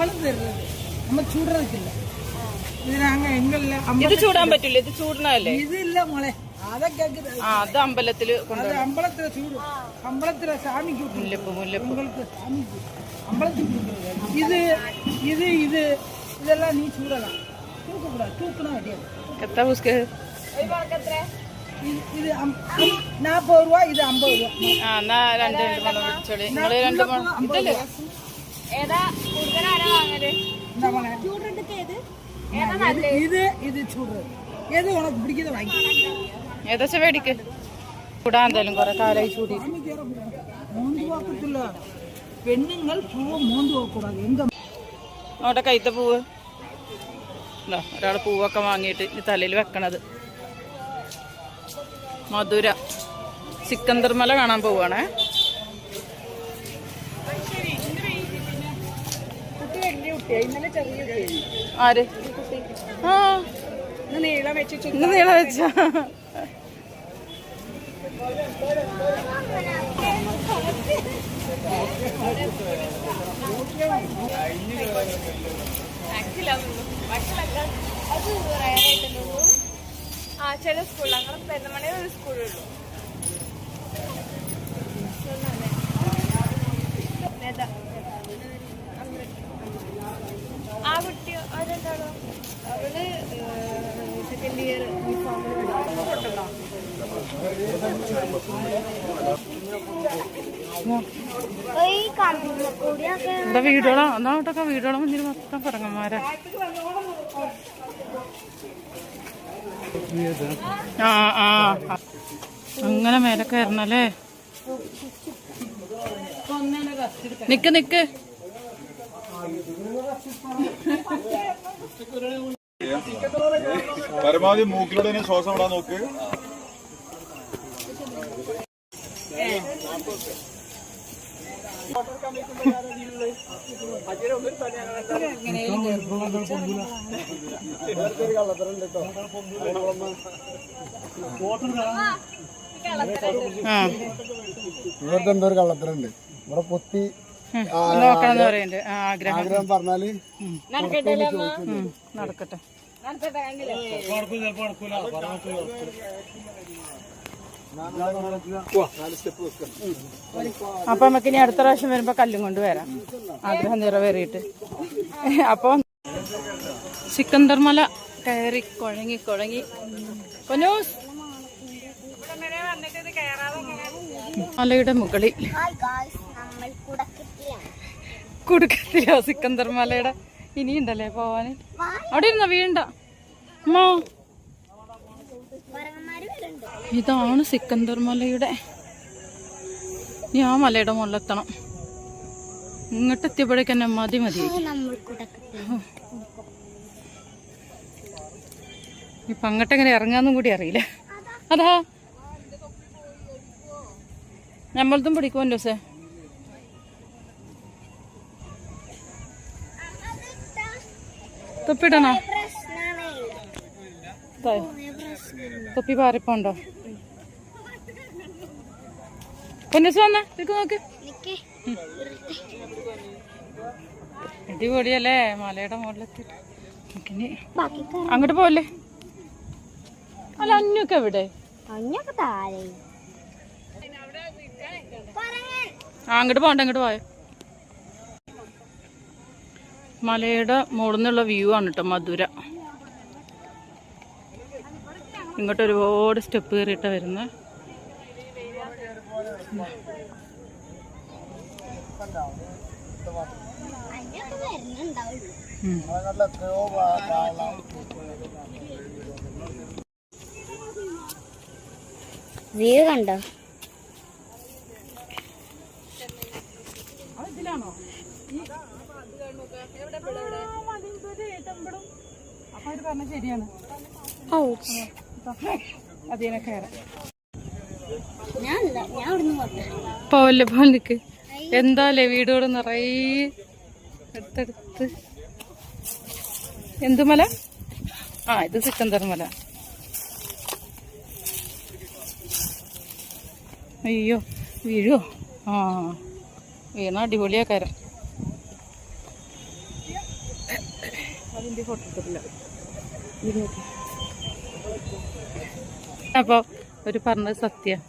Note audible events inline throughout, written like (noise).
നമ്മളും തരുന്നത്. നമ്മൾ ചൂടറത്തില്ല ഇത് ചൂടാൻ പറ്റില്ല ഇത് ചൂടണല്ലേ ഇതില്ല മോളെ. അത് അമ്പലത്തിൽ അമ്പലത്തിലെ ചൂട്. അമ്പലത്തിലെ സ്വാമിക്ക് മുല്ലപ്പ് മുല്ലപ്പ്. അമ്പലത്തിൽ ഇത് ഇത് ഇത് ഇതെല്ലാം നീ ചൂടലാം തൂക്കപ്പെടാം. തൂക്കണ അടിയാണ് എത്ര? പുസ്ക ഇത് നാപ്പത് രൂപ ഇത് അമ്പത് രൂപ. ആ എന്നാ രണ്ട് രണ്ട് മണം വിളിച്ചോളി. രണ്ട് മണം ഇതല്ലേ ഏതാ? കൂടുതൽ ആരാ ഇത് ഇത് ഉണക്ക് ചൂടി. പെണ്ണുങ്ങൾ എന്താ അവിടെ കൈത്ത പൂവ്. എന്താ പൂവൊക്കെ വാങ്ങിയിട്ട് തലയിൽ വെക്കണത്. മധുര. സിക്കന്ദർമല കാണാൻ പോവാണേ. ആര്? ആ. നീളം വെച്ച് ആ ചില സ്കൂളിൽ അങ്ങനെ പെരുമണി ഒരു സ്കൂളുള്ളൂ എന്താ വീടുകളോ? എന്നാ അവിടൊക്കെ വീടുകളോ? മുന്നിൽ മൊത്തം പറങ്ങന്മാരാ ആ ആ. അങ്ങനെ മേലെ കയറണല്ലേ? നിക്ക് നിക്ക്. പരമാവധി മൂക്കിലൂടെ ശ്വാസം വിടാൻ നോക്ക്. ഇവിടുത്തെ എന്തോ ഒരു കള്ളത്തരുണ്ട് ഇവിടെ പൊത്തി. നോക്കണം ആഗ്രഹം ആഗ്രഹം പറഞ്ഞാൽ ഉം, നടക്കട്ടെ അപ്പൊ നമുക്ക് ഇനി അടുത്ത പ്രാവശ്യം വരുമ്പോ കല്ലും കൊണ്ട് വരാം. ആഗ്രഹം നിറവേറിയിട്ട്. അപ്പൊ സിക്കന്ദർമല കയറി കുഴങ്ങി കുഴങ്ങി. കൊനൂസ് മലയുടെ മുകളിൽ. നമ്മൾ സിക്കന്ദർമലയുടെ ഇനിയുണ്ടല്ലേ പോവാന്? അവിടെ ഇരുന്ന വീണ്ട അമ്മോ. ഇതാണ് സിക്കന്ദർ മലയുടെ. ഇനി ആ മലയുടെ മുകളിലെത്തണം. ഇങ്ങോട്ട് എത്തിയപ്പോഴേക്ക് തന്നെ മതി മതി. ഇപ്പൊ അങ്ങോട്ട് എങ്ങനെ ഇറങ്ങാന്നും കൂടി അറിയില്ല. അതാ. നമ്മളതും പിടിക്കുമല്ലോ സേ തൊപ്പിടണോ? തൊപ്പി പാറിപ്പോണ്ടോ? പൊന്നസ് വന്ന നോക്ക് നിക്ക്. അടിപൊളിയല്ലേ മലയുടെ മുകളിലെത്തി. നമുക്കിനി അങ്ങോട്ട് പോവല്ലേ? അല്ല അഞ്ഞൊക്കെ എവിടെ? ആ അങ്ങോട്ട് പോണ്ട അങ്ങോട്ട് പോയോ? മലയുടെ മുകളിൽ നിന്നുള്ള വ്യൂ ആണ് കേട്ടോ മധുര. ഇങ്ങോട്ട് ഒരുപാട് സ്റ്റെപ്പ് കയറിയിട്ടാ വരുന്നത് വ്യൂ കണ്ടോ? അപ്പൊ അവർ പറഞ്ഞ ശരിയാണ്. അതിനെ കയറാം ഞാൻ ഞാൻ അവിടുന്ന് പോട്ടെ പോവല്ലേ പോലിക്ക് എന്താല്ലേ വീടുകൾ നിറയെ അടുത്തടുത്ത്. എന്ത് മല? ആ ഇത് സിക്കന്ദർ മല. അയ്യോ വീഴോ ആ വീണ അടിപൊളിയാ കര. അതിന്റെ ഫോട്ടോ എടുത്തിട്ടില്ല. അപ്പൊ ഒരു പറഞ്ഞത് സത്യം.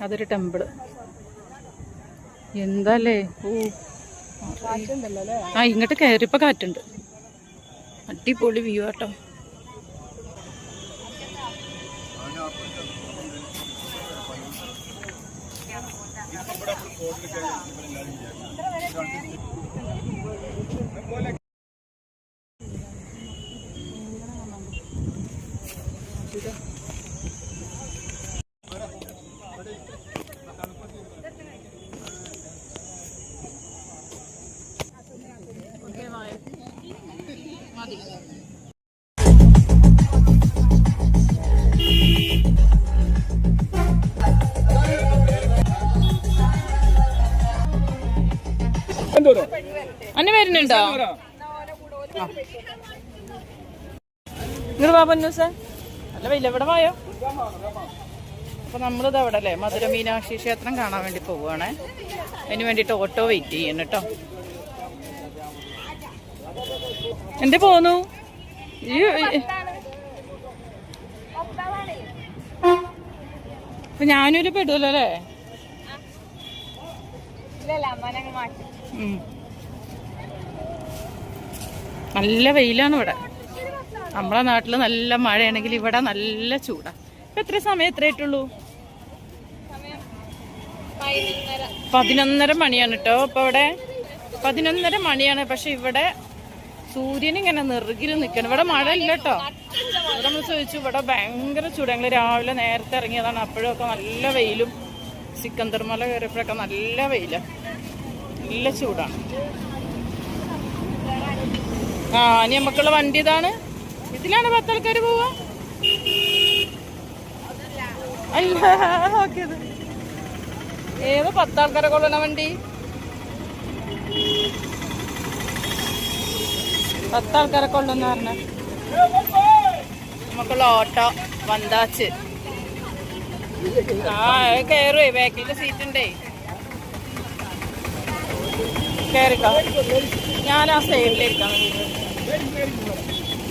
അതൊരു ടെമ്പിൾ. എന്താല്ലേ? ഓ. ആ ഇങ്ങോട്ട് കയറിപ്പോ കാറ്റുണ്ട്. അടിപൊളി വ്യൂ ആട്ടോ. വരുന്നുണ്ടോ? ഇങ്ങോട്ട് വാ സാർ അല്ല വല്ല ഇവിടെ വായോ? അപ്പൊ നമ്മളിത് അവിടെ അല്ലേ? മധുര മീനാക്ഷി ക്ഷേത്രം കാണാൻ വേണ്ടി പോവുകയാണേ അതിന് വേണ്ടിട്ട് ഓട്ടോ വെയിറ്റ് ചെയ്യണം കേട്ടോ എന്റെ പോന്നു? അപ്പൊ ഞാനൊരു പെടുമല്ലോ അല്ലേ? അമ്മ ഞങ്ങൾ മാറ്റി. നല്ല വെയിലാണ് ഇവിടെ. നമ്മളെ നാട്ടിൽ നല്ല മഴയാണെങ്കിൽ ഇവിടെ നല്ല ചൂടാ. ഇപ്പൊ എത്ര സമയം എത്ര ആയിട്ടുള്ളൂ? പതിനൊന്നര മണിയാണ് കേട്ടോ ഇപ്പൊ ഇവിടെ പതിനൊന്നര മണിയാണ്. പക്ഷെ ഇവിടെ സൂര്യൻ ഇങ്ങനെ നെറുകിൽ നിൽക്കണം ഇവിടെ മഴ ഇല്ല കേട്ടോ ഇവിടെ നമ്മൾ ചോദിച്ചു ഇവിടെ ഭയങ്കര ചൂട്. ഞങ്ങൾ രാവിലെ നേരത്തെ ഇറങ്ങിയതാണ്. അപ്പോഴൊക്കെ നല്ല വെയിലും. സിക്കന്തർമല കയറിയപ്പോഴൊക്കെ നല്ല വെയിലാണ് നല്ല ചൂടാണ്. ആ ഇനി നമുക്കുള്ള വണ്ടി ഇതാണ്. ഇതിലാണ് പത്താൾക്കാർ പോവാ. അല്ല നോക്കിയത്. ഏത് പത്താൾക്കാരെ കൊള്ളണ വണ്ടി? പത്താൾക്കാരെ കൊള്ളുന്ന പറഞ്ഞ. നമുക്കുള്ള ഓട്ടോ വന്താച്ച് ആ കയറുവേ സീറ്റ് ഉണ്ടേ. കേറിക്കോ. ഞാൻ ആ സൈഡിലിരിക്കാം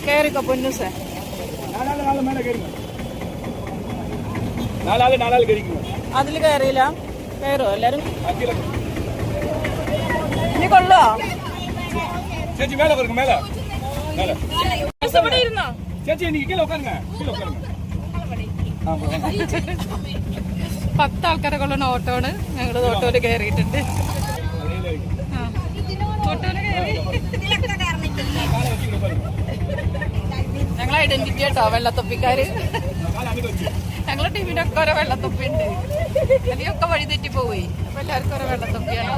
കയറിക്കോ പൊന്നു സാർ അതിൽ കയറിയില്ല കയറോ എല്ലാരും? ഇനി കൊള്ളോ? ചേച്ചി മേലെ കൊടുക്കും മേലെ. മേലെ. ഇവിടെ ഇരുന്നോ? ചേച്ചി എനിക്ക് കീഴെ ഉക്കാരുങ്ങ കീഴെ ഉക്കാരുങ്ങ പത്ത് ആൾക്കാരെ കൊള്ളുന്ന ഓട്ടോണ് ഞങ്ങൾ ഓട്ടോയിൽ കയറിയിട്ടുണ്ട് ഞങ്ങൾ ഐഡന്റിറ്റി കേട്ടോ വെള്ളത്തൊപ്പിക്കാര്. ഞങ്ങളെ ടീമിന്റെ ഒക്കെ ഓരോ വെള്ളത്തൊപ്പി ഉണ്ട് അതിയൊക്കെ വഴി തെറ്റി പോയി അപ്പൊ എല്ലാവർക്കും ഓരോ വെള്ളത്തൊപ്പിയാണ്.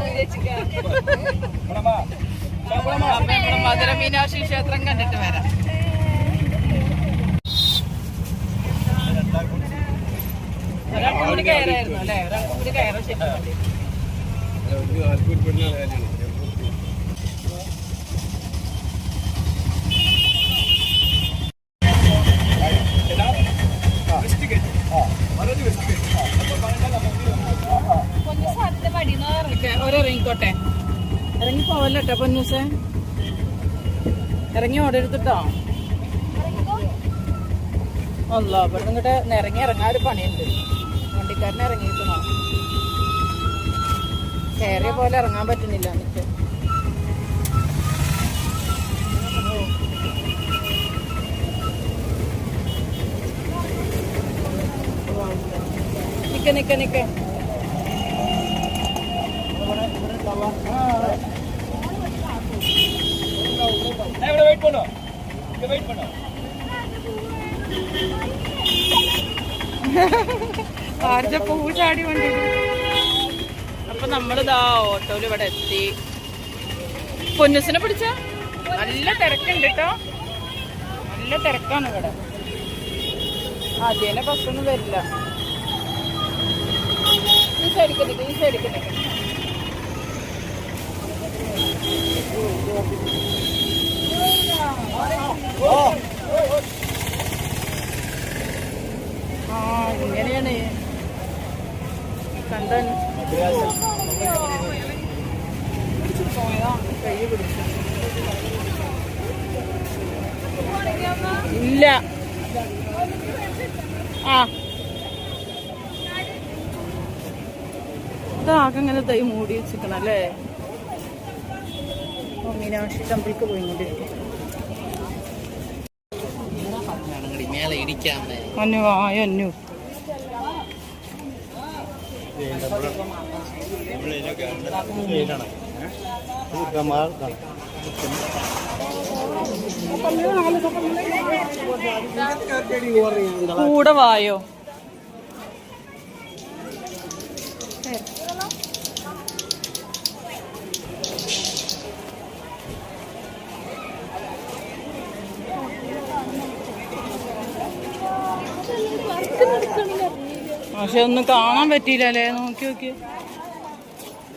മധുര മീനാക്ഷി ക്ഷേത്രം കണ്ടിട്ട് വരാം. ഒരാൾ കൂടി കയറായിരുന്നു അല്ലേ? ഒരാൾ കൂടി കയറാൻ ശരി പൊന്നൂസേ ഇറങ്ങി ഓടരുത്തിട്ടോ അല്ല ഇവിടെ ഇങ്ങോട്ട് ഇറങ്ങി ഇറങ്ങാൻ ഒരു പണിയുണ്ട്. വണ്ടിക്കാരൻ ഇറങ്ങിയിരിക്കണോ കയറിയ പോലെ ഇറങ്ങാൻ പറ്റുന്നില്ല എനിക്ക്. നിക്ക നിക്ക നിക്ക. ഇവിടെ വെയിറ്റ് பண்ணு இங்க வெயிட் பண்ணு (laughs) ആരുടെ പൂ ചാടി വണ്ടി അപ്പൊ നമ്മളിതാ ഓട്ടോയിൽ ഇവിടെ എത്തി പൊന്നുസിനെ പിടിച്ച നല്ല തിരക്കുണ്ട് കേട്ടോ നല്ല തിരക്കാണ് ഇവിടെ ആദ്യേനെ ബസ്സൊന്നും വരില്ല ഈ സൈഡിക്ക് നിൽക്കും ഈ സൈഡിക്ക് നിൽക്കും ഇതാകെ ഇങ്ങനെ തൈ മൂടി വെച്ചിരിക്കണം അല്ലേ? മീനാക്ഷി ടെമ്പിൾക്ക് പോയിക്കൊണ്ടിരിക്കും അന്നു ആയ അന്നു നമ്മൾ ഇതിനൊക്കെ കൂടെ വായോ? പക്ഷെ ഒന്നും കാണാൻ പറ്റിയില്ല അല്ലേ നോക്കി നോക്കി.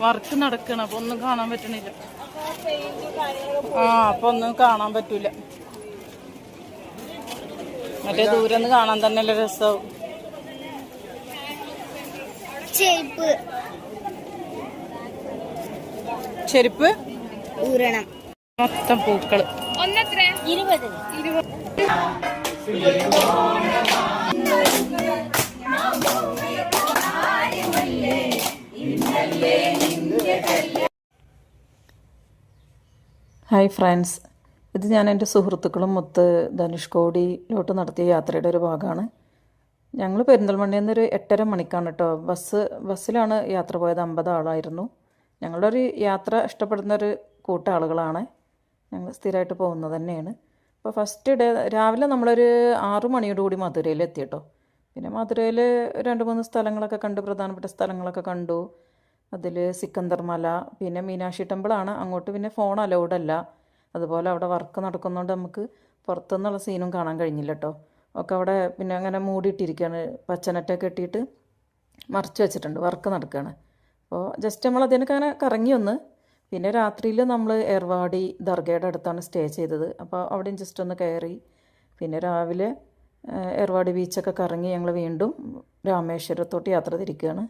വർക്ക് നടക്കണം അപ്പൊ ഒന്നും കാണാൻ പറ്റണില്ല. ആ അപ്പൊ ഒന്നും കാണാൻ പറ്റൂല. മറ്റേ ദൂരെ നിന്ന് കാണാൻ തന്നെ അല്ലേ രസമാവും ചെരുപ്പ്. ചെരുപ്പ്? ഊരണം. മൊത്തം പൂക്കൾ. ഒന്നെത്ര? ഇരുപത്. ഹായ് ഫ്രണ്ട്സ് ഇത് ഞാൻ എന്റെ സുഹൃത്തുക്കളും മൊത്ത് ധനുഷ്കോടിയിലോട്ട് നടത്തിയ യാത്രയുടെ ഒരു ഭാഗമാണ്. ഞങ്ങൾ പെരിന്തൽമണ്ണയിൽ നിന്നൊരു എട്ടര മണിക്കാണ് കേട്ടോ ബസ് ബസ്സിലാണ് യാത്ര പോയത്. അമ്പത് ആളായിരുന്നു. ഞങ്ങളുടെ ഒരു യാത്ര ഇഷ്ടപ്പെടുന്ന ഒരു കൂട്ട ആളുകളാണ്. ഞങ്ങൾ സ്ഥിരമായിട്ട് പോകുന്നത് തന്നെയാണ്. അപ്പോൾ ഫസ്റ്റ് ഡേ രാവിലെ നമ്മളൊരു ആറു മണിയോടുകൂടി മധുരയിൽ എത്തി കേട്ടോ പിന്നെ മധുരയിൽ രണ്ട് മൂന്ന് സ്ഥലങ്ങളൊക്കെ കണ്ടു. പ്രധാനപ്പെട്ട സ്ഥലങ്ങളൊക്കെ കണ്ടു. അതിൽ സിക്കന്ദർ മല പിന്നെ മീനാക്ഷി ടെമ്പിളാണ്. അങ്ങോട്ട് പിന്നെ ഫോൺ അലൗഡ് അല്ല. അതുപോലെ അവിടെ വർക്ക് നടക്കുന്നതുകൊണ്ട് നമുക്ക് പുറത്തുനിന്നുള്ള സീനും കാണാൻ കഴിഞ്ഞില്ല കേട്ടോ ഒക്കെ അവിടെ പിന്നെ അങ്ങനെ മൂടിയിട്ടിരിക്കുകയാണ് പച്ചനെറ്റൊക്കെ കെട്ടിയിട്ട് മറച്ചു വെച്ചിട്ടുണ്ട്. വർക്ക് നടക്കുകയാണ് അപ്പോൾ ജസ്റ്റ് നമ്മൾ അതിനൊക്കെ അങ്ങനെ കറങ്ങി ഒന്ന് പിന്നെ രാത്രിയിൽ നമ്മൾ എർവാടി ദർഗയുടെ അടുത്താണ് സ്റ്റേ ചെയ്തത്. അപ്പോൾ അവിടെയും ജസ്റ്റ് ഒന്ന് കയറി പിന്നെ രാവിലെ എർവാടി ബീച്ചൊക്കെ കറങ്ങി ഞങ്ങൾ വീണ്ടും രാമേശ്വരത്തോട്ട് യാത്ര തിരിക്കുകയാണ്